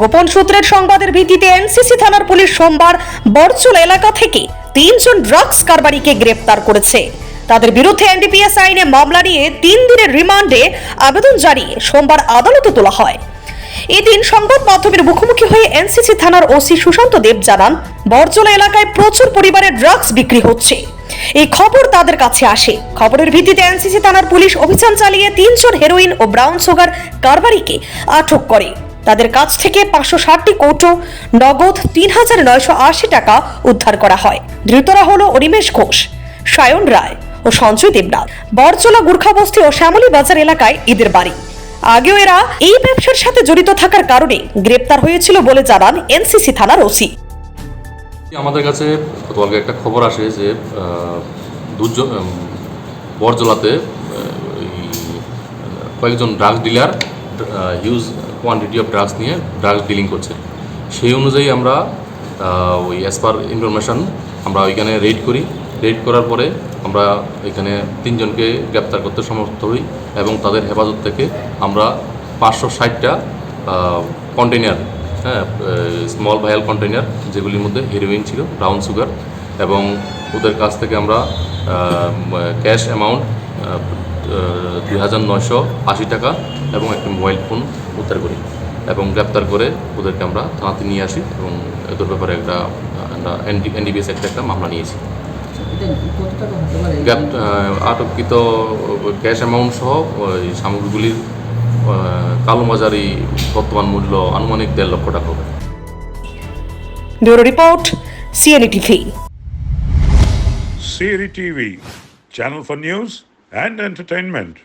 গোপন সূত্রের সংবাদের ভিত্তিতে এনসিসি থানার পুলিশ সোমবার বরচল এলাকা থেকে তিনজন ড্রাগস কারবারিকে গ্রেপ্তার করেছে। তাদের বিরুদ্ধে এনডিপিএস আইনে মামলা নিয়ে তিন দিনের রিমান্ডে আবেদন জানিয়ে সোমবার আদালতে তোলা হয়। এদিন সংবাদ মাধ্যমের মুখোমুখি হয়ে এনসিসি থানার ওসি সুশান্ত দেব জানান বরজলা এলাকায় প্রচুর পরিমাণে ড্রাগস বিক্রি হচ্ছে। এই খবর তাদের কাছে আসে। খবরের ভিত্তিতে এনসিসি থানার পুলিশ অভিযান চালিয়ে তিনজন হেরোইন ও ব্রাউন সুগার কারবারিকে আটক করে। তাদের কাছ থেকে পাঁচশো ষাটটি কৌটো নগদ তিন হাজার নয়শো আশি টাকা উদ্ধার করা হয়। ধৃতরা হল অনিমেষ ঘোষ সায়ন রায় ও সঞ্জয় দেবনাথ। বরচলা গুর্খাবস্তি ও শ্যামলী বাজার এলাকায় এদের বাড়ি। আগেও এরা এই ব্যবসার সাথে জড়িত থাকার কারণে গ্রেপ্তার হয়েছিল বলে জানান এনসিসি থানার ওসি। আমাদের কাছে গতকালকে একটা খবর আসে যে উম, বরজলাতে কয়েকজন drugs dealer huge quantity of drugs নিয়ে ড্রাগস ডিলিং করছে। সেই অনুযায়ী আমরা ওই অ্যাজ পার ইনফরমেশন আমরা ওইখানে রেড করি। রেড করার পরে আমরা এখানে তিনজনকে গ্রেপ্তার করতে সমর্থ হই এবং তাদের হেফাজত থেকে আমরা পাঁচশো ষাটটা কন্টেনার হ্যাঁ স্মল ভায়াল কন্টেনার যেগুলির মধ্যে হেরোইন ছিল ব্রাউন সুগার এবং ওদের কাছ থেকে আমরা ক্যাশ অ্যামাউন্ট দুই হাজার নয়শো আশি টাকা এবং একটা মোবাইল ফোন উদ্ধার করি এবং গ্রেপ্তার করে ওদেরকে আমরা থানাতে নিয়ে আসি এবং এদের ব্যাপারে একটা আমরা এনডিবিএস একটা একটা মামলা নিয়েছি। এটা কত টাকা হতে পারে গ্রেপ আটককৃত ক্যাশ অ্যামাউন্ট সহ ওই সামগ্রীগুলির আহ, কালোবাজারি বর্তমান মূল্য আনুমানিক দেড় লক্ষ টাকা হবে। Bureau report CNE TV. Siri TV, channel for news and entertainment.